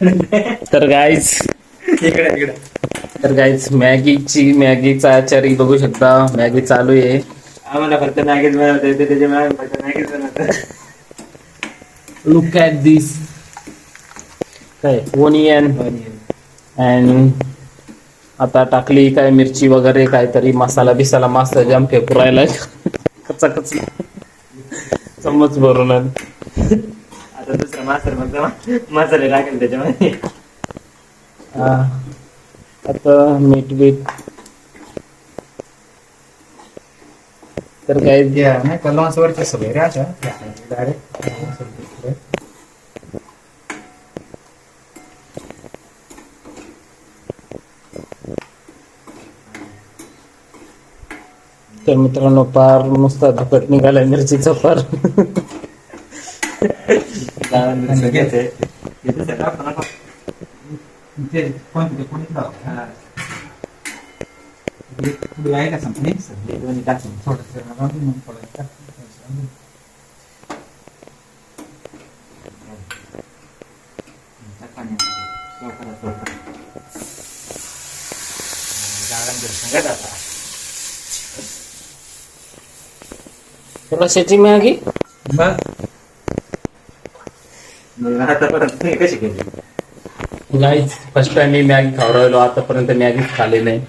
तर गाईज इकडे इकडे. तर गाईज मॅगीची मॅगीचा आचारी बघू शकता. मॅगी चालू आहे. आम्हाला फक्त मॅगीच बनवता येते त्याच्यामुळे आम्ही फक्त मॅगीच बनवतो. लुक ॲट दिस काय? ओनियन अँड आता टाकली काय मिरची वगैरे काहीतरी मसाला बिसाला मस्त जाम फेकू राहिला कच्चा कच्चा चम्मच भरून आण. आता दुसरा मास्तर फक्त मसाले टाकेल त्याच्यामध्ये. आता मीठ बीठ. तर काय नाही का? लॉन्स वरच्या सगळे रे अशा डायरेक्ट तर मित्रांनो पार नुसता धुकट निघाला मिरचीचा पार घ्यायचंय इथे सगळं आपण आपण- ते कोणते कोणी लाव पुढे आहे का संपली हे दोन्ही टाकून थोडस मग थोडं टाक पाण्यात. लवकरात लवकर. जाळं जर संगत आता. रशाची मॅगी मग आता परत तुम्ही कशी केली? नाही फर्स्ट टाइम मी मॅगी खाऊ राहिलो. आतापर्यंत मॅगीच खाली नाही.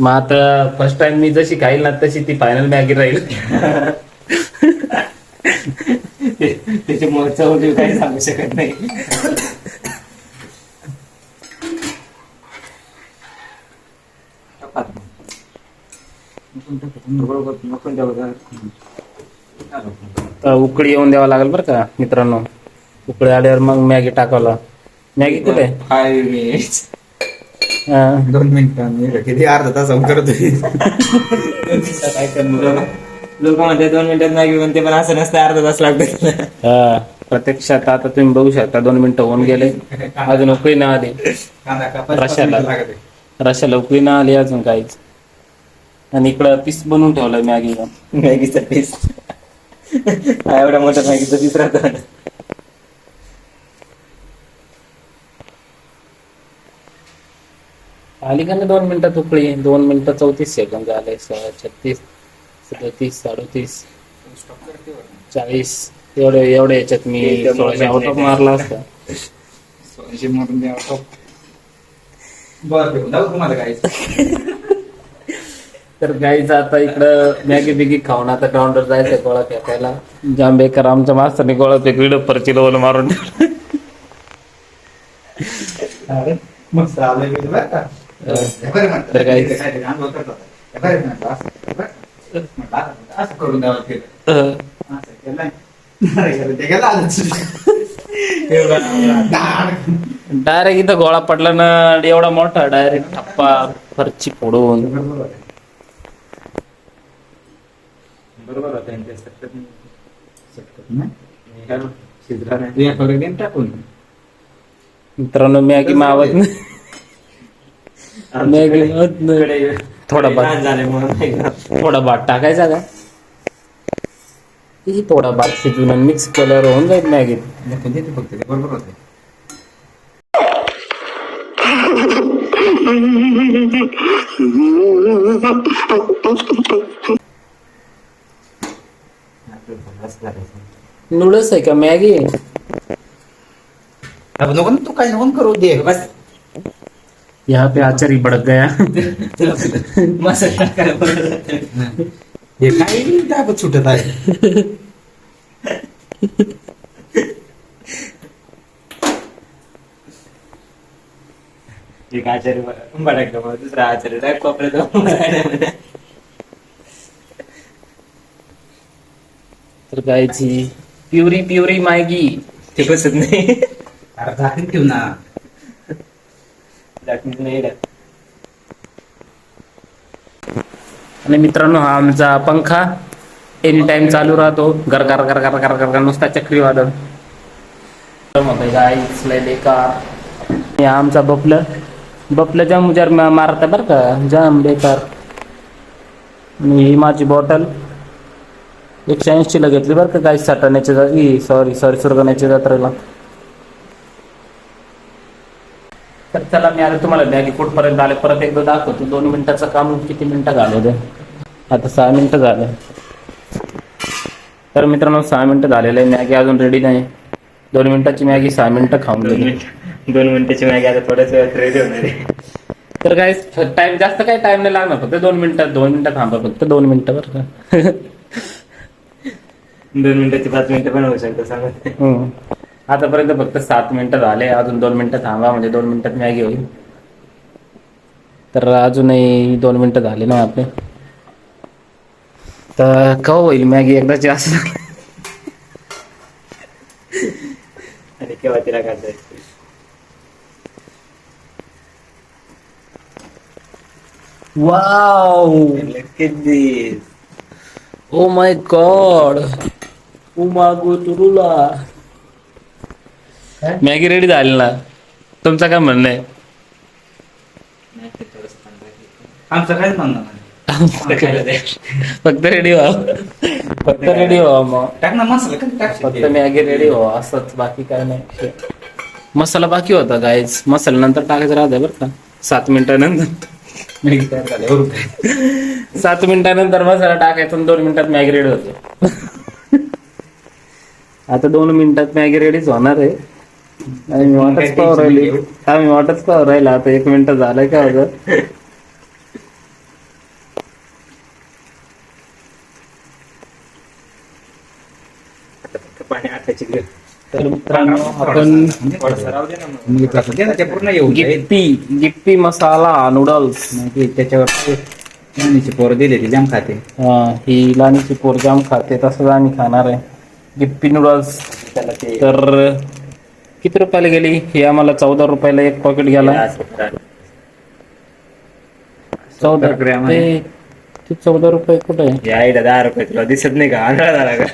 मग आता फर्स्ट टाइम मी जशी खाईल ना तशी ती फायनल मॅगी राहील. त्याच्यामुळे चव देव काही सांगू शकत नाही. उकळी येऊन द्यावं लागेल बरं का मित्रांनो. उकळी आल्यावर मग मॅगी टाकावला मॅगी कुठे? फाय मिनिट्स हा. दोन मिनिटं किती अर्धा तास करतोय. करणार लोक म्हणते दोन मिनिटात मॅगी बनते पण असं नसतं अर्धा तास लागतो हा. प्रत्यक्षात आता तुम्ही बघू शकता दोन मिनिटं होऊन गेले. अजून उकळी ना आली. पाच रशाला. मिनिटं उकळी ना आली अजून काहीच. आणि इकडं पीस बनवून ठेवलाय मॅगीला मॅगीचा पीस. एवढा मोठा मॅगीचा पीस राहतो. आली का दोन मिनिटात उकळी दोन मिनिटं चौतीस सेकंद झाले छत्तीस सदतीस साडतीस चाळीस एवढे एवढे याच्यात मी सोळाशे आउट ऑफ. मारला असता सोळाशे मरून द्यावं तो. बरं ठेवून जाऊ तुम्हाला काय तर गाईचं आता इकडं मॅगी बिगी खाऊन आता ग्राउंडवर जायचं गोळा फेकायला जाम बेकार आमच्या मास्तरने गोळा फेकली परची लोल मारून ठेवलं. अरे, मस्त आलंय मी बरं का बरं म्हणतात. तर काय? असं करून द्यावं केलं असं केलं, डायरेक्ट इथं गोळा पडला ना एवढा मोठा डायरेक्ट ठप्पा फरची फोडून बरोबर मित्रांनो मी होता यांच्या नाही. नाही. नाही. इकडे थोडा भात. लहान झाले म्हणून नाही का? थोडा भात टाकायचा का ही थोडा भात शिजून मिक्स केल्यावर होऊन जाईल मॅगी नको देते फक्त ते बरोबर होते आपलं बस करायचं. नूडल्स आहे का मॅगी अब नको ना तू काय नको करू दे बस यहाँ पे आचारी भड़क गया. हे काय दाबत सुटत आहे एक आचार्य भडकला दुसरा आचार्य कोपऱ्यात. तर गायची प्युरी प्युरी मॅगी ते बसत नाही अरे झाकून ठेव ना आणि मित्रांनो हा आमचा पंखा एनी टाइम चालू राहतो. घर घर घर घर घर घर नुसता चक्रीवादळ. बेकार आणि हा आमचा बपलं बपलं जाम जार मारता बरं का. जाम बेकार. आणि ही माझी बॉटल एकशे ऐंशीला घेतली बरं का काही साठवण्याच्या जागी सॉरी सॉरी सुरगण्याच्या जत्रेला. तर चला मी आता तुम्हाला मॅगी कुठपर्यंत आले. परत एकदा दाखवतो. दोन मिनिटाचं काम किती मिनिटं घालवते आता सहा मिनिटं झाले. तर मित्रांनो सहा मिनिटं झालेलं आहे. मॅगी अजून रेडी नाही. दोन मिनिटाची मॅगी सहा मिनिटं खाऊन दोन गेली मिनिट दोन मिनिटाची मॅगी आता थोड्याच वेळात रेडी होणार आहे. तर काय टाइम जास्त काही टाइम नाही लागणार. फक्त दोन मिनिटं दोन मिनिटं थांबा फक्त. दोन मिनिटं बरं का? दोन मिनिटाची पाच मिनिटं पण होऊ शकतं सांगा. हम्म. आतापर्यंत फक्त सात मिनिटं झाले. अजून दोन मिनिटं थांबा म्हणजे दोन मिनिटात मॅगी होईल. तर अजूनही दोन मिनिटं झाले ना आपले. तर कवा होईल मॅगी एकदाची असं आणि केव्हा तिला काढायचं वाव! ओ माय गॉड ओ मागो तुरुला मॅगी रेडी झाली ना. तुमचं काय म्हणणं आहे? आमचं काहीच म्हणणं नाही. फक्त रेडी व्हा. फक्त रेडी व्हा मग. टाक ना मसाला कधी फक्त मॅगी रेडी व्हा असंच. बाकी काय नाही. मसाला बाकी होता गायच मसाला नंतर टाकायचं राहते बरं का. सात मिनिटानंतर. मॅगी तयार झाली रुपये सात मिनिटानंतर मसाला टाकायचा आणि दोन मिनिटात मॅगी रेडी होते. आता दोन मिनिटात मॅगी रेडीच होणार आहे. मी वाटच पाहू राहिली. हा मी वाटच पाहू राहिला आता एक मिनिट झालंय का होतं गरज. तर मित्रांनो आपण गिप्पी गिप्पी मसाला नूडल्स त्याच्यावर लहानीची पोरं दिले ती जाम खाते. हा ही लहानची पोरजाम खाते तसंच आम्ही खाणार आहे. गिप्पी नूडल्स त्याला ते तर किती रुपयाला गेली? ही आम्हाला चौदा रुपयाला एक पॉकेट गेला. चौदा ग्रॅम ते चौदा रुपये कुठे आहे? हे दहा रुपये तुला दिसत नाही का? आंधळा झाला का?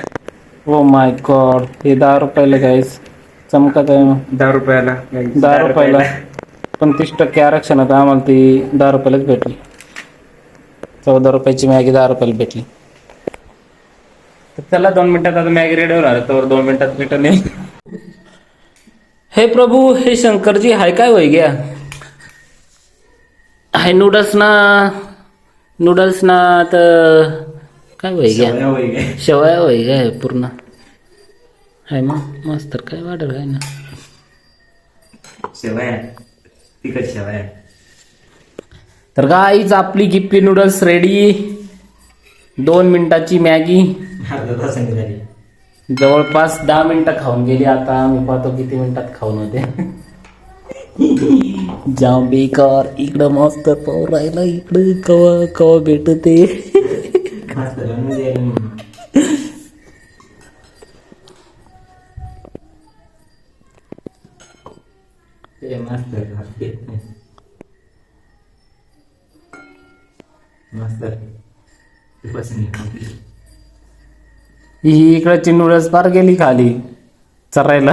ओ माय गॉड हे दहा रुपयाला गाईस चमकत आहे. दहा रुपयाला. दहा रुपयाला. पण तीस टक्के आरक्षण आता आम्हाला ती दहा रुपयालाच भेटली. चौदा रुपयाची मॅगी दहा रुपयाला भेटली. तर चला दोन मिनिटात आता मॅगी रेडी होणार आहे, तर दोन मिनिटात रिटर्न येईल. हे प्रभू हे शंकरजी हाय काय होई गया? हाय नूडल्स ना नूडल्स ना तर काय होई गया? शेवया होई गया. पूर्ण. हाय मग मस्त तर काय वाटत आहे ना? शेवया. तिखट शेवया. तर गाईच आपली गिप्पी नूडल्स रेडी दोन मिनिटाची मॅगी. अर्धा तासांनी झाली जवळपास दहा मिनिटं खाऊन गेली. आता आम्ही पाहतो किती मिनिटात खाऊन होते. जाऊ बेकार. इकडं मस्त पाव राहिला. इकडं कवा कवा भेटते. मस्त ते मस्त ही इकडची नूडल्स पार गेली खाली. चरायला.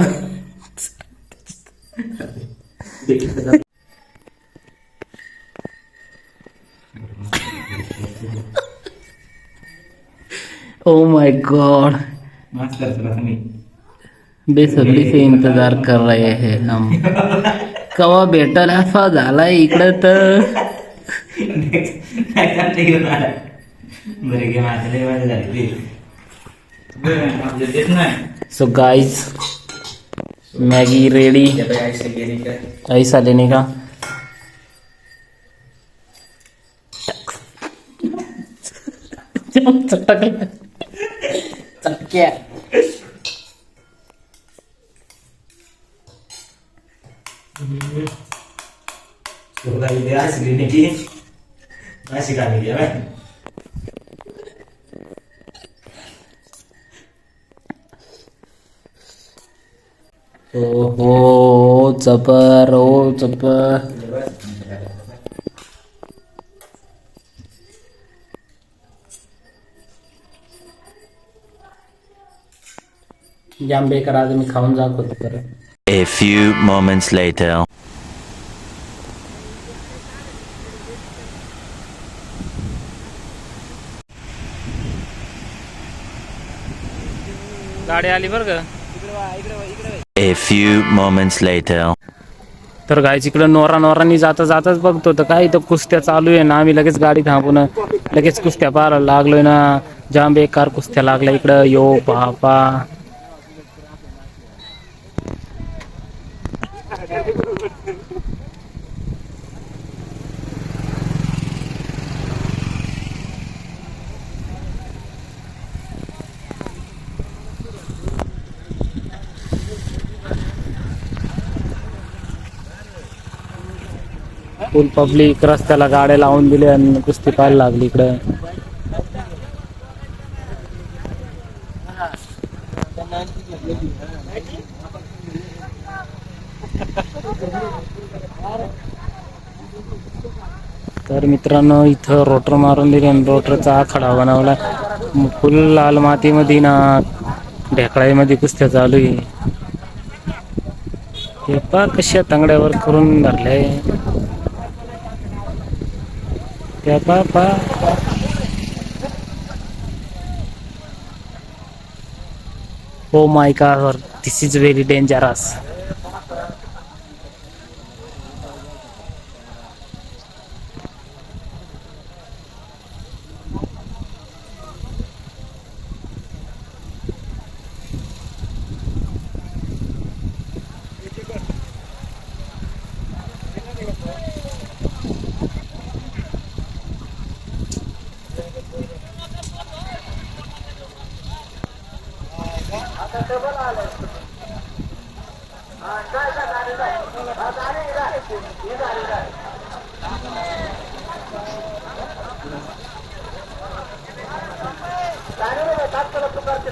ओ माय गॉड मस्त बेसब्री से इंतजार कर रहे हैं हम. कवा भेटल असा झालाय इकडं तर. बरे घे नाही सो गाइस मैगी रेडी ऐसे ऐसा लेने का चटक्या इथे असली नाही की नाशिक आली आहे ओहो जबर ओ जाम बेकार आज मी खाऊन जात होतो परत. A few moments later. गाडी आली बरं का? A few moments later. तर गायच इकडं नोरा नोरांनी जाता जाताच बघतो. तर काय इथं कुस्त्या चालू आहे ना आम्ही लगेच गाडी थांबून लगेच कुस्त्या पाहायला लागलोय ना. जाम बेकार कुस्त्या लागल्या इकडं. यो बापा फुल पब्लिक रस्त्याला गाड्या लावून दिल्या आणि कुस्ती पाहायला लागली इकडं. तर मित्रांनो इथं रोटर मारून दिले आणि रोटरचा आखाडा बनवला. फुल लाल मातीमध्ये ना ढेकळाईमध्ये कुस्त्या चालू आहे. हे पा कशा तांगड्यावर करून धरले. त्या पा पा ओ my god this is very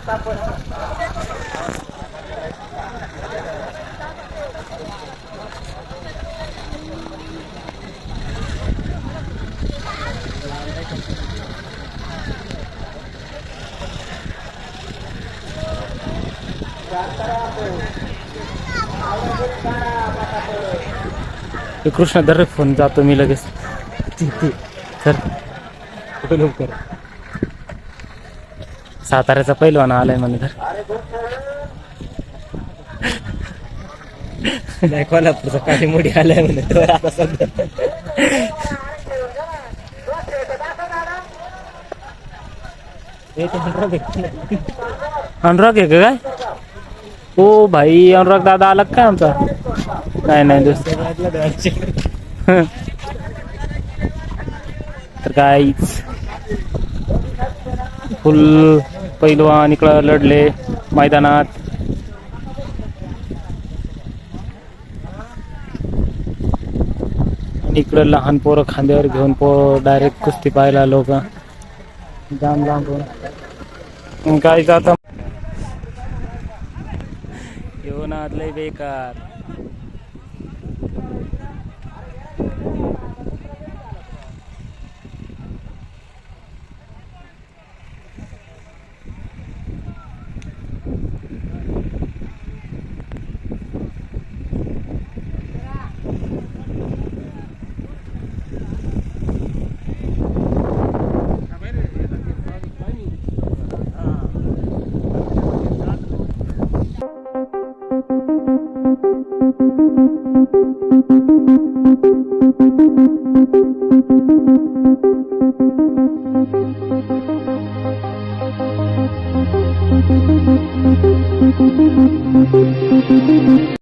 व्यवस्थापन कृष्ण दर फोन जातो मी लगेच. सर कुठे लवकर? साताऱ्याचा पहिलवान आलाय म्हणे तर. नाही कोल्हापूरचा काही मोठी आलाय म्हणे तो आता सध्या. अनुराग आहे का काय? हो भाई अनुराग दादा आला का काय आमचा? नाही नाही दोस्त तर काहीच फुल पैलवान इकडं लढले मैदानात. आणि इकडं लहान पोरं खांद्यावर घेऊन पो डायरेक्ट कुस्ती पाहायला लोक. जाम लांब काय आता येऊन आदलंय बेकार.